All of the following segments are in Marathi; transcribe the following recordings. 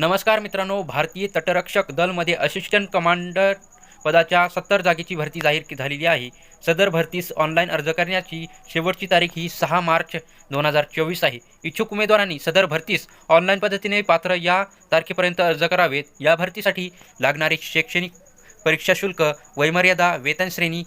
नमस्कार मित्रांनो भारतीय तटरक्षक दलमध्ये असिस्टंट कमांडर पदाच्या सत्तर जागेची भरती जाहीर झालेली आहे. सदर भरतीस ऑनलाईन अर्ज करण्याची शेवटची तारीख ही सहा मार्च दोन हजार चोवीस आहे. इच्छुक उमेदवारांनी सदर भरतीस ऑनलाईन पद्धतीने पात्र या तारखेपर्यंत अर्ज करावेत. या भरतीसाठी लागणारे शैक्षणिक परीक्षा शुल्क वयमर्यादा वेतन श्रेणी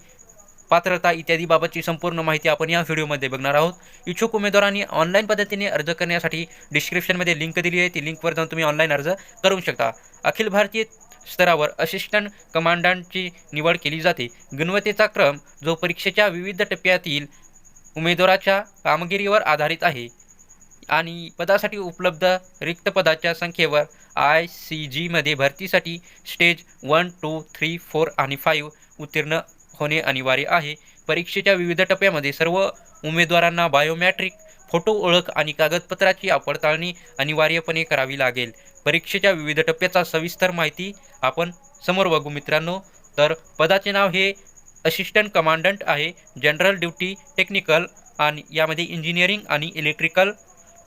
पात्रता इत्यादी बाबतची संपूर्ण माहिती आपण या व्हिडिओमध्ये बघणार आहोत. इच्छुक उमेदवारांनी ऑनलाईन पद्धतीने अर्ज करण्यासाठी डिस्क्रिप्शनमध्ये लिंक दिली आहे. ती लिंकवर जाऊन तुम्ही ऑनलाईन अर्ज करू शकता. अखिल भारतीय स्तरावर असिस्टंट कमांडंटची निवड केली जाते. गुणवत्तेचा क्रम जो परीक्षेच्या विविध टप्प्यातील उमेदवाराच्या कामगिरीवर आधारित आहे आणि पदासाठी उपलब्ध रिक्त पदाच्या संख्येवर आय सी जीमध्ये भरतीसाठी stage one two three four आणि फाईव्ह उत्तीर्ण होणे अनिवार्य आहे. परीक्षेच्या विविध टप्प्यामध्ये सर्व उमेदवारांना बायोमॅट्रिक फोटो ओळख आणि कागदपत्राची पडताळणी अनिवार्यपणे करावी लागेल. परीक्षेच्या विविध टप्प्याचा सविस्तर माहिती आपण समोर बघू मित्रांनो. तर पदाचे नाव हे असिस्टंट कमांडंट आहे. जनरल ड्युटी टेक्निकल आणि यामध्ये इंजिनिअरिंग आणि इलेक्ट्रिकल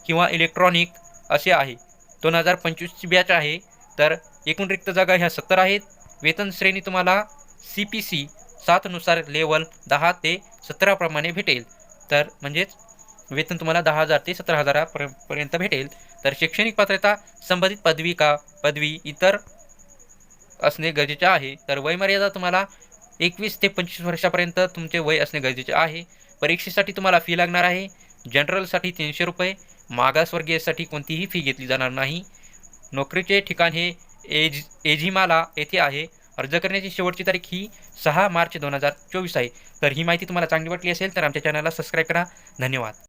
किंवा इलेक्ट्रॉनिक असे आहे. दोन हजार पंचवीसची बॅच आहे. तर एकूण रिक्त जागा ह्या सत्तर आहेत. वेतन श्रेणी तुम्हाला सी पी सी सातनुसार लेवल दहा ते सतराप्रमाणे भेटेल. तर म्हणजेच वेतन तुम्हाला दहा हजार ते सतरा हजारापर्यंत भेटेल. तर शैक्षणिक पात्रता संबंधित पदवी का? पदवी इतर असणे गरजेचे आहे. तर वयमर्यादा तुम्हाला एकवीस ते पंचवीस वर्षापर्यंत तुमचे वय असणे गरजेचे आहे. परीक्षेसाठी तुम्हाला फी लागणार आहे. जनरलसाठी तीनशे रुपये. मागासवर्गीयसाठी कोणतीही फी घेतली जाणार नाही. नोकरीचे ठिकाण हे एज एझिमाला येथे आहे. अर्ज करण्याची शेवटची तारीख ही सहा मार्च दोन हजार चोवीस आहे. तर ही माहिती तुम्हाला चांगली वाटली असेल तर आमच्या चॅनलला सबस्क्राईब करा. धन्यवाद.